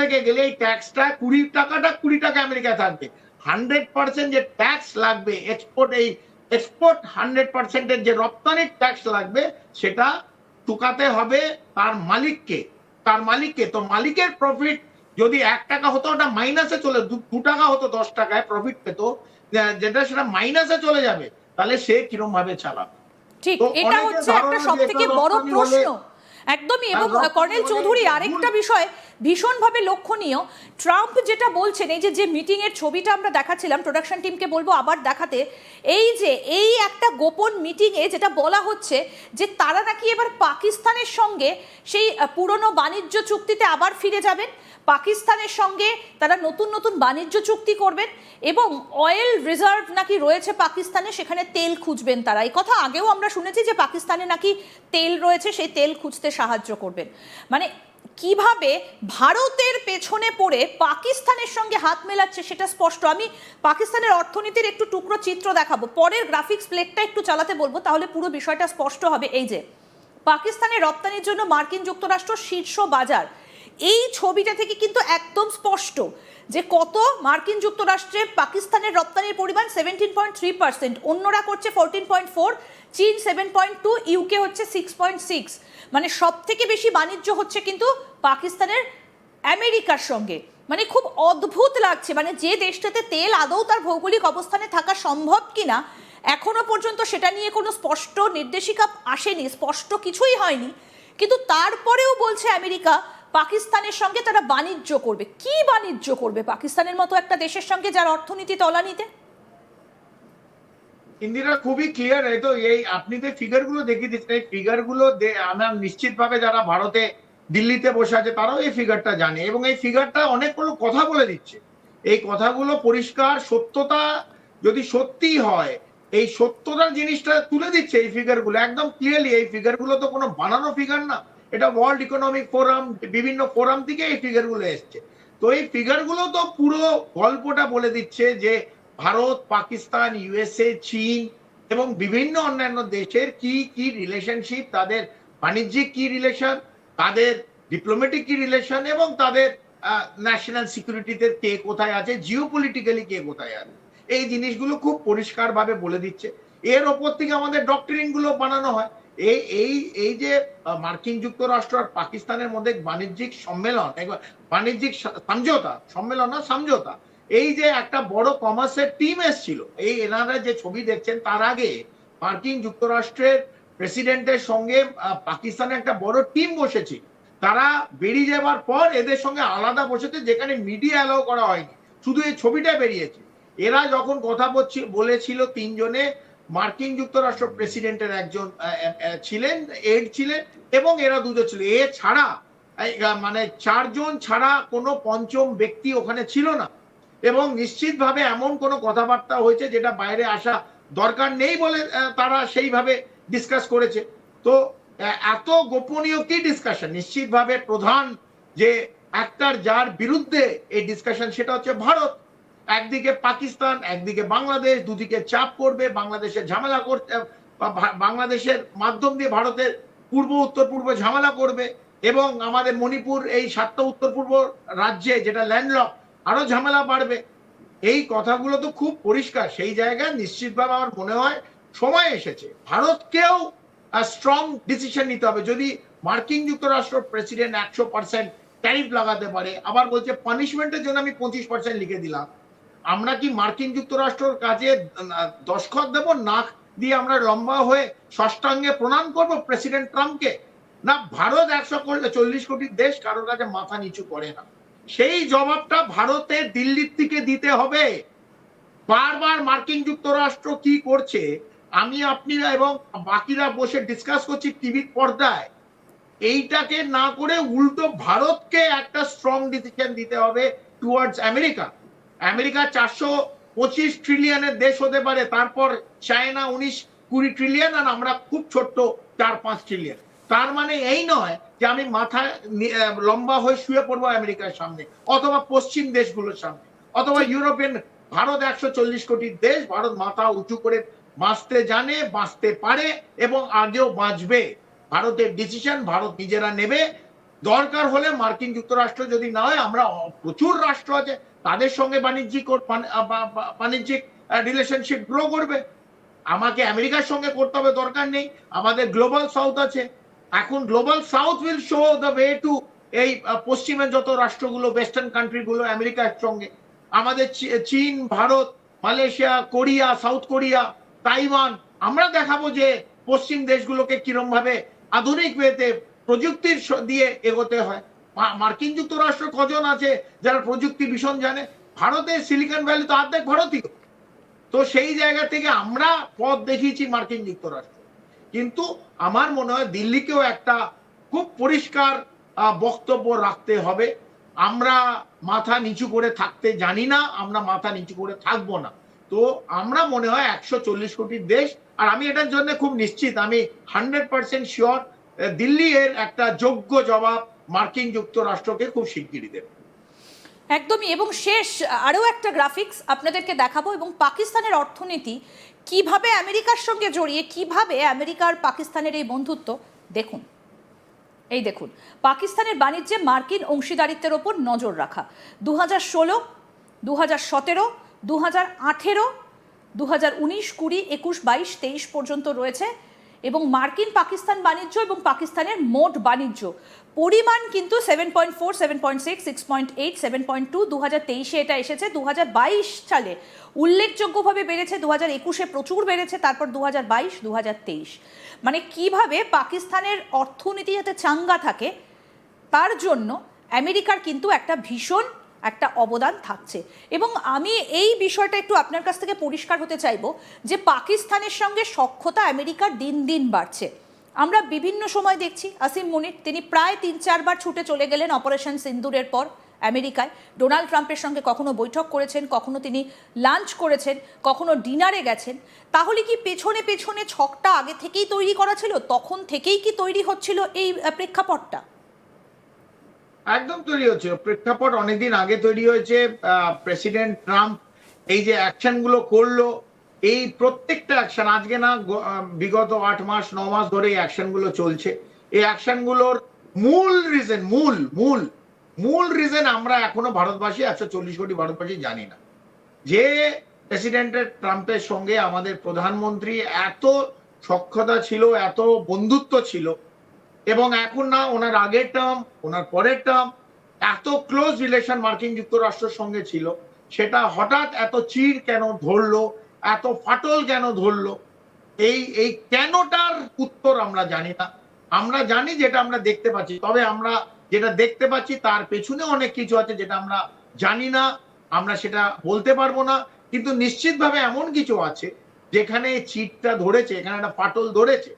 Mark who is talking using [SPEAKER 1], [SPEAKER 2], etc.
[SPEAKER 1] লেগে গেলে এই ট্যাক্সটা কুড়ি টাকাটা কুড়ি টাকা আমেরিকা থাকবে। হান্ড্রেড পার্সেন্ট যে ট্যাক্স লাগবে এক্সপোর্ট এই এক্সপোর্ট হান্ড্রেড পার্সেন্টের যে রপ্তানির ট্যাক্স লাগবে সেটা চুকাতে হবে তার মালিককে। তার মালিককে। তো মালিকের প্রফিট যদি এক টাকা হতো ওটা মাইনাসে চলে দু টাকা হতো দশ টাকায় প্রফিট পেতো যেটা সেটা মাইনাসে চলে যাবে তাহলে সে কিরম ভাবে চালাবে?
[SPEAKER 2] ঠিক এটা হচ্ছে একটা
[SPEAKER 1] ধারণা
[SPEAKER 2] সব
[SPEAKER 1] যে
[SPEAKER 2] থেকে
[SPEAKER 1] এটা
[SPEAKER 2] বড় প্রশ্ন। একদমই এবং কর্নেল চৌধুরী আরেকটা বিষয় ভীষণভাবে লক্ষণীয়। ট্রাম্প যেটা বলছেন, এই যে যে মিটিং এর ছবিটা আমরা দেখাচ্ছিলাম প্রোডাকশন টিমকে বলব আবার দেখাতে, এই যে, এই একটা গোপন মিটিং এ যেটা বলা হচ্ছে যে, তারা নাকি এবার পাকিস্তানের সঙ্গে সেই পুরনো বাণিজ্য চুক্তিতে আবার ফিরে যাবেন। পাকিস্তানের সঙ্গে তারা নতুন নতুন বাণিজ্য চুক্তি করবেন এবং অয়েল রিজার্ভ নাকি রয়েছে পাকিস্তানে, সেখানে তেল খুঁজবেন তারা। এই কথা আগেও আমরা শুনেছি যে, পাকিস্তানে নাকি তেল রয়েছে, সেই তেল খুঁজতে সাহায্য করবেন। মানে কীভাবে ভারতের পেছনে পড়ে পাকিস্তানের সঙ্গে হাত মেলাচ্ছে সেটা স্পষ্ট। আমি পাকিস্তানের অর্থনীতির একটু টুকরো চিত্র দেখাবো। পরের গ্রাফিক্স প্লেটটা একটু চালাতে বলব, তাহলে পুরো বিষয়টা স্পষ্ট হবে। এই যে, পাকিস্তানের রপ্তানির জন্য মার্কিন যুক্তরাষ্ট্র শীর্ষ বাজার। এই ছবিটা থেকে কিন্তু একদম স্পষ্ট। যে কত মার্কিন যুক্তরাষ্ট্রে পাকিস্তানের রপ্তানির পরিমাণ সেভেন্টিন পয়েন্ট থ্রি পার্সেন্ট অন্যরা করছে ফোরটিন পয়েন্ট ফোর চীন সেভেন পয়েন্ট টু ইউকে হচ্ছে সিক্স পয়েন্ট সিক্স মানে সব থেকে বেশি বাণিজ্য হচ্ছে কিন্তু পাকিস্তানের আমেরিকার সঙ্গে। মানে খুব অদ্ভুত লাগছে মানে যে দেশটাতে তেল, আদৌ তার ভৌগোলিক অবস্থানে থাকা সম্ভব কিনা, এখনও পর্যন্ত সেটা নিয়ে কোনো স্পষ্ট নির্দেশিকা আসেনি, স্পষ্ট কিছুই হয়নি। কিন্তু তারপরেও বলছে আমেরিকা পাকিস্তানের সঙ্গে তারা বাণিজ্য করবে। কি বাণিজ্য করবে পাকিস্তানের মতো একটা দেশের সঙ্গে যার অর্থনীতি তলানিতে?
[SPEAKER 1] ইন্দিরা, খুবই ক্লিয়ার এই তো, এই আপনি যে ফিগারগুলো দেখিয়ে দিচ্ছেন এই ফিগারগুলো আমার নিশ্চিত ভাবে যারা ভারতে দিল্লিতে বসে আছে, তারাও এই ফিগারটা জানে এবং এই ফিগারটা অনেকগুলো কথা বলে দিচ্ছে। এই কথাগুলো পরিষ্কার, সত্যতা যদি সত্যি হয়, এই সত্যতার জিনিসটা তুলে দিচ্ছে এই ফিগারগুলো একদম ক্লিয়ারলি এই ফিগারগুলো তো কোনো বানানো ফিগার না। এটা ওয়ার্ল্ড ইকোনমিক ফোরাম বিভিন্ন ফোরাম থেকে এই ফিগারগুলো এসছে। তো এই ফিগারগুলো তো পুরো গল্পটা বলে দিচ্ছে যে ভারত, পাকিস্তান ইউএসএ চীন এবং বিভিন্ন অন্যান্য দেশের কি কি রিলেশনশিপ তাদের বাণিজ্যিক কি রিলেশন তাদের ডিপ্লোম্যাটিক কি রিলেশন এবং তাদের ন্যাশনাল সিকিউরিটিতে কে কোথায় আছে জিও পলিটিক্যালি কে কোথায় আছে। এই জিনিসগুলো খুব পরিষ্কারভাবে বলে দিচ্ছে। এর ওপর থেকে আমাদের ডক্টরিনগুলো বানানো হয়। এই এই এই যে মার্কিন যুক্তরাষ্ট্র আর পাকিস্তানের মধ্যে বাণিজ্যিক সম্মেলন বাণিজ্যিক সমঝোতা সম্মেলন না সমঝোতা এই যে একটা বড় কমার্সের টিম এসেছিল এই এনারা যে ছবি দেখছেন তার আগে মার্কিন যুক্তরাষ্ট্রের প্রেসিডেন্টের সঙ্গে আহ, পাকিস্তানের একটা বড় টিম বসেছিল তারা বেরিয়ে যাবার পর এদের সঙ্গে আলাদা বসেছে যেখানে মিডিয়া অ্যালাউ করা হয়নি শুধু এই ছবিটা বেরিয়েছে এরা যখন কথা বলছি- বলেছিল তিনজনে মার্কিন যুক্তরাষ্ট্র প্রেসিডেন্টের একজন ছিলেন এড ছিলেন, এবং এরা দুজন ছিল। এ ছাড়া মানে চারজন ছাড়া কোনো পঞ্চম ব্যক্তি ওখানে ছিল না। এবং নিশ্চিতভাবে এমন কোনো কথাবার্তা হয়েছে যেটা বাইরে আসা দরকার নেই বলে তারা সেইভাবে ডিসকাস করেছে। তো এত গোপনীয় কি ডিসকাশন নিশ্চিতভাবে প্রধান যে একটার যার বিরুদ্ধে এই ডিসকাশন সেটা হচ্ছে ভারত। একদিকে পাকিস্তান, একদিকে বাংলাদেশ, দুদিকে চাপ করবে বাংলাদেশের ঝামেলা করতে বাংলাদেশের মাধ্যম দিয়ে ভারতের পূর্ব, উত্তর, পূর্ব ঝামেলা করবে এবং আমাদের মণিপুর এই সাতটা উত্তর, পূর্ব রাজ্যে যেটা ল্যান্ডলক আরও ঝামেলা বাড়বে। এই কথাগুলো তো খুব পরিষ্কার। সেই জায়গায় নিশ্চিতভাবে আমার মনে হয় সময় এসেছে। ভারতকেও স্ট্রং ডিসিশন নিতে হবে। যদি মার্কিন যুক্তরাষ্ট্র প্রেসিডেন্ট একশো পার্সেন্ট ট্যারিফ লাগাতে পারে, আবার বলছে পানিশমেন্টের জন্য আমি পঁচিশ পার্সেন্ট লিখে দিলাম আমরা কি মার্কিন যুক্তরাষ্ট্রের কাজে দশখত দেব? নাক দিয়ে আমরা লম্বা হয়ে ষষ্ঠাঙ্গে প্রণাম করব প্রেসিডেন্ট ট্রাম্পকে? না, ভারত একশো চল্লিশ কোটি দেশ কারোর কাছে মাথা নিচু করে না। সেই জবাবটা ভারতের দিল্লির থেকে দিতে হবে। বারবার মার্কিন যুক্তরাষ্ট্র কি করছে, আমি, আপনিরা এবং বাকিরা বসে ডিসকাস করছি টিভির পর্দায়। এইটাকে না করে উল্টো ভারতকে একটা স্ট্রং ডিসিশন দিতে হবে টুয়ার্ডস আমেরিকা আমেরিকা চারশো পঁচিশ ট্রিলিয়নের দেশ হতে পারে তারপর চায়না উনিশ কুড়ি ট্রিলিয়ন আর আমরা খুব ছোট্ট চার পাঁচ ট্রিলিয়ন তার মানে এই নয় যে আমি মাথা লম্বা হয়ে শুয়ে পড়ব আমেরিকার সামনে অথবা পশ্চিম দেশগুলোর সামনে অথবা ইউরোপিয়ান ভারত একশো চল্লিশ কোটি দেশ ভারত মাথা উঁচু করে বাঁচতে জানে বাঁচতে পারে এবং আগেও বাঁচবে। ভারতের ডিসিশন ভারত নিজেরা নেবে। দরকার হলে মার্কিন যুক্তরাষ্ট্র যদি না হয় আমরা প্রচুর রাষ্ট্র আছে তাদের সঙ্গে বাণিজ্যিক বাণিজ্যিক রিলেশনশিপ গ্রো করবে। আমাকে আমেরিকার সঙ্গে করতে হবে দরকার নেই। আমাদের গ্লোবাল সাউথ আছে। এখন global south will show the way to এই পশ্চিমের যত রাষ্ট্রগুলো ওয়েস্টার্ন কান্ট্রিগুলো আমেরিকার সঙ্গে। আমাদের চীন, Bharat, Malaysia, Korea South Korea, Taiwan, আমরা দেখাবো যে পশ্চিম দেশগুলোকে কিরম ভাবে আধুনিক ওয়েতে প্রযুক্তির দিয়ে এগোতে হয়। মার্কিন যুক্তরাষ্ট্র কজন আছে যারা প্রযুক্তি ভীষণ জানে? ভারতের সিলিকন ভ্যালি তো অর্ধেক ভারতীয়। তো সেই জায়গা থেকে আমরা পথ দেখিয়েছি মার্কিন যুক্তরাষ্ট্র। কিন্তু আমার মনে হয় দিল্লিকেও একটা খুব পরিষ্কার বক্তব্য রাখতে হবে। আমরা মাথা নিচু করে থাকতে জানি না, আমরা মাথা নিচু করে থাকব না। তো আমরা মনে হয় একশো চল্লিশ কোটির দেশ, আর আমি এটার জন্য খুব নিশ্চিত, আমি হান্ড্রেড পার্সেন্ট শিওর দিল্লি এর একটা যোগ্য জবাব মার্কিন যুক্তরাষ্ট্রকে খুব শিগগিরই দেবে।
[SPEAKER 2] একদমই, এবং শেষ আরও একটা গ্রাফিক্স আপনাদেরকে দেখাবো, এবং পাকিস্তানের অর্থনীতি কীভাবে আমেরিকার সঙ্গে জড়িয়ে, কীভাবে আমেরিকার পাকিস্তানের এই বন্ধুত্ব, দেখুন। এই দেখুন, পাকিস্তানের বাণিজ্যে মার্কিন অংশীদারিত্বের ওপর নজর রাখা। দু হাজার ষোলো দু হাজার সতেরো দু হাজার আঠেরো দু হাজার উনিশ, কুড়ি, একুশ, বাইশ, তেইশ পর্যন্ত রয়েছে এবং মার্কিন পাকিস্তান বাণিজ্য এবং পাকিস্তানের মোট বাণিজ্য। পরিমাণ কিন্তু seven point four seven point six six point eight seven point two দু হাজার তেইশে এটা এসেছে। দু হাজার বাইশ সালে উল্লেখযোগ্যভাবে বেড়েছে। দু হাজার একুশে প্রচুর বেড়েছে। তারপর দু হাজার বাইশ দু হাজার তেইশ। মানে কীভাবে পাকিস্তানের অর্থনীতি যাতে চাঙ্গা থাকে, তার জন্য আমেরিকার কিন্তু একটা ভীষণ একটা অবদান থাকছে। এবং আমি এই বিষয়টা একটু আপনার কাছ থেকে পরিষ্কার হতে চাইব যে পাকিস্তানের সঙ্গে সক্ষতা আমেরিকার দিন দিন বাড়ছে। আমরা বিভিন্ন সময় দেখছি আসিম মুনির, তিনি প্রায় তিন চারবার ছুটে চলে গেলেন অপারেশন সিন্দুরের পর আমেরিকায়। ডোনাল্ড ট্রাম্পের সঙ্গে কখনো বৈঠক করেছেন, কখনো তিনি লাঞ্চ করেছেন, কখনো ডিনারে গেছেন। তাহলে কি পেছনে পেছনে ছকটা আগে থেকেই তৈরি করা ছিল? তখন থেকেই কি তৈরি হচ্ছিল এই প্রেক্ষাপটটা?
[SPEAKER 1] একদম তৈরি হচ্ছে। প্রেক্ষাপট অনেকদিন আগে তৈরি হয়েছে প্রেসিডেন্ট ট্রাম্প। এই যে অ্যাকশনগুলো করল, এই প্রত্যেকটা অ্যাকশন আজকে না বিগত আট মাস, ন মাস ধরে এই অ্যাকশনগুলো চলছে। এই অ্যাকশনগুলোর মূল রিজন মূল মূল মূল রিজন আমরা এখনও ভারতবাসী, একশো চল্লিশ কোটি ভারতবাসী জানি না। যে প্রেসিডেন্টের ট্রাম্পের সঙ্গে আমাদের প্রধানমন্ত্রী এত সক্ষতা ছিল, এত বন্ধুত্ব ছিল এবং এখন না, ওনার আগের টার্ম ওনার পরের টার্ম এত ক্লোজ রিলেশন মার্কিন যুক্তরাষ্ট্রের সঙ্গে ছিল, সেটা হঠাৎ এত চির কেন ধরলো, এত ফাটল কেন ধরলো? এই এই কেনটার উত্তর আমরা জানি না। আমরা জানি যেটা আমরা দেখতে পাচ্ছি, তবে আমরা যেটা দেখতে পাচ্ছি তার পেছনে অনেক কিছু আছে যেটা আমরা জানি না, আমরা সেটা বলতে পারব না, কিন্তু নিশ্চিতভাবে এমন কিছু আছে, যেখানে চিটটা ধরেছে, এখানে একটা ফাটল ধরেছে।